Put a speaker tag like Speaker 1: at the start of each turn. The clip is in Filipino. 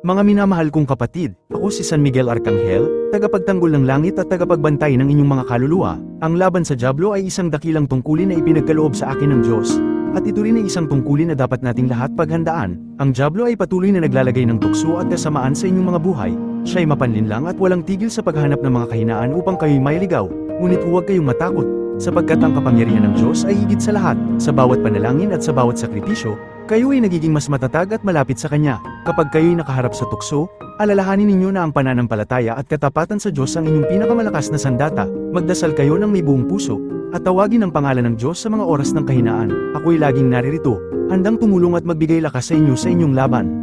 Speaker 1: Mga minamahal kong kapatid, ako si San Miguel Arcangel, tagapagtanggol ng langit at tagapagbantay ng inyong mga kaluluwa. Ang laban sa Diablo ay isang dakilang tungkulin na ipinagkaloob sa akin ng Diyos. At ito rin ay isang tungkulin na dapat nating lahat paghandaan. Ang Diablo ay patuloy na naglalagay ng tukso at kasamaan sa inyong mga buhay. Siya ay mapanlinlang at walang tigil sa paghanap ng mga kahinaan upang kayo'y mailigaw. Ngunit huwag kayong matakot, sapagkat ang kapangyarihan ng Diyos ay higit sa lahat. Sa bawat panalangin at sa bawat sakripisyo, kayo ay nagiging mas matatag at malapit sa Kanya. Kapag kayo'y nakaharap sa tukso, alalahanin ninyo na ang pananampalataya at katapatan sa Diyos ang inyong pinakamalakas na sandata. Magdasal kayo ng may buong puso, at tawagin ang pangalan ng Diyos sa mga oras ng kahinaan. Ako'y laging naririto, handang tumulong at magbigay lakas sa inyo sa inyong laban.